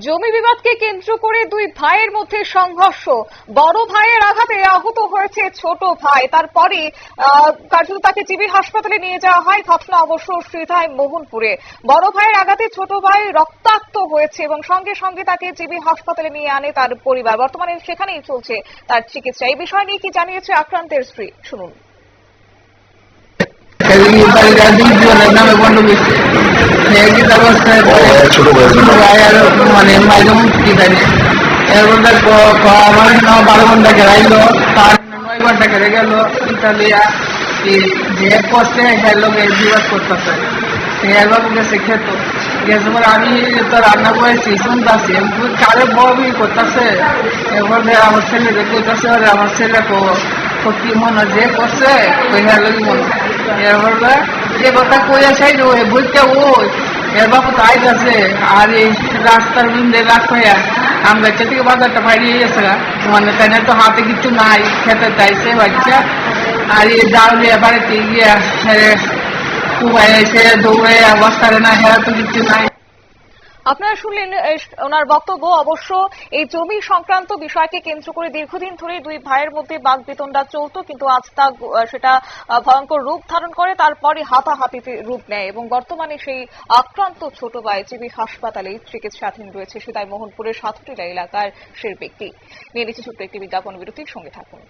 জমি বিবাদকে কেন্দ্র করে দুই ভাইয়ের মধ্যে সংঘর্ষ। বড় ভাইয়ের আঘাতে আহত হয়েছে ছোট ভাই। তারপরে কার্যত তাকে জিবি হাসপাতালে নিয়ে যাওয়া হয় ঘটনা অবশ্য শ্রীধায় মোহনপুরে। বড় ভাইয়ের আঘাতে ছোট ভাই রক্তাক্ত হয়েছে এবং সঙ্গে সঙ্গে তাকে জিবি হাসপাতালে নিয়ে আনে তার পরিবার। বর্তমানে সেখানেই চলছে তার চিকিৎসা। এই বিষয় নিয়ে কি জানিয়েছে আক্রান্তের স্ত্রী? শুনুন। পরে ছোট ভাই। আর মানে মাইকে মুক্তি দেয় এরপর দেখো আমার ন বারো ঘণ্টা গেলাইলো তার নয় ঘণ্টা কেড়ে গেল। ইতালিয়া যে হ্যাঁ লোকে বিবাদ করতেছে। এবার গেছে খেত। গেছে পরে আমি তো রান্না করেছি শুনতেছি। কারে ববি করতেছে? এরপর আমার ছেলে করতেছে আমার ছেলে কো কি মনে যে করছে? ওই হ্যাঁ মনে এরপর যে কথা কই আছে ওই বুঝতে ওই। এর বাবু তাই আছে, আর এই রাস্তার রাখ হইয়া আমরা থেকে বাজারটা বাইরে গেছে। মানে তাই তো হাতে কিছু নাই, খেতে চাইছে বাচ্চা। আর এই জাল দিয়ে বাড়িতে গিয়া কুবাই এসে দৌড়ে অবস্থা না হেরা তো কিছু নাই। আপনারা শুনলেন ওনার বক্তব্য। অবশ্য এই জমি সংক্রান্ত বিষয়কে কেন্দ্র করে দীর্ঘদিন ধরে দুই ভাইয়ের মধ্যে বাঘ বেতনটা চলত, কিন্তু আজ তা সেটা ভয়ঙ্কর রূপ ধারণ করে। তারপরে হাতাহাতিতে রূপ নেয় এবং বর্তমানে সেই আক্রান্ত ছোট ভাই জিবি হাসপাতালে চিকিৎসাধীন রয়েছে। সেটাই মোহনপুরের সাতটিলা এলাকার সেই ব্যক্তি। নিয়ে নিচ্ছে ছোট্ট একটি বিজ্ঞাপন বিরতির সঙ্গে থাকুন।